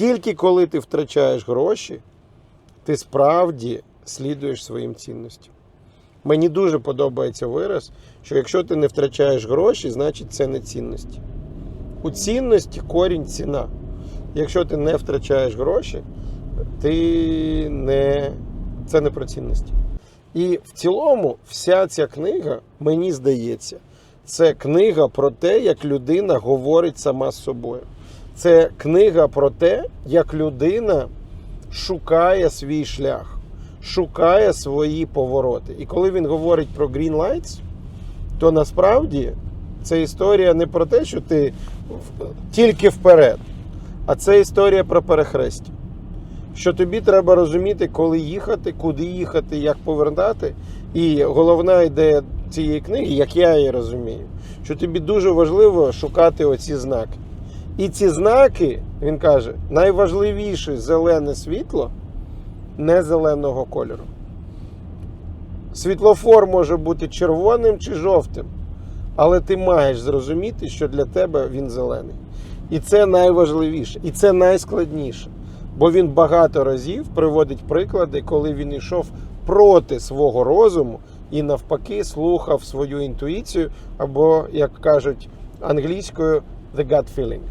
Тільки коли ти втрачаєш гроші, ти справді слідуєш своїм цінностям. Мені дуже подобається вираз, що якщо ти не втрачаєш гроші, значить це не цінності. У цінності корінь ціна. Якщо ти не втрачаєш гроші, ти не... це не про цінності. І в цілому, вся ця книга, мені здається, це книга про те, як людина говорить сама з собою. Це книга про те, як людина шукає свій шлях, шукає свої повороти. І коли він говорить про Green Lights, то насправді це історія не про те, що ти тільки вперед, а це історія про перехрестя. Що тобі треба розуміти, коли їхати, куди їхати, як повертати. І головна ідея цієї книги, як я її розумію, що тобі дуже важливо шукати оці знаки. І ці знаки, він каже, найважливіше зелене світло не зеленого кольору. Світлофор може бути червоним чи жовтим, але ти маєш зрозуміти, що для тебе він зелений. І це найважливіше, і це найскладніше. Бо він багато разів приводить приклади, коли він йшов проти свого розуму і навпаки слухав свою інтуїцію, або, як кажуть англійською, the gut feeling.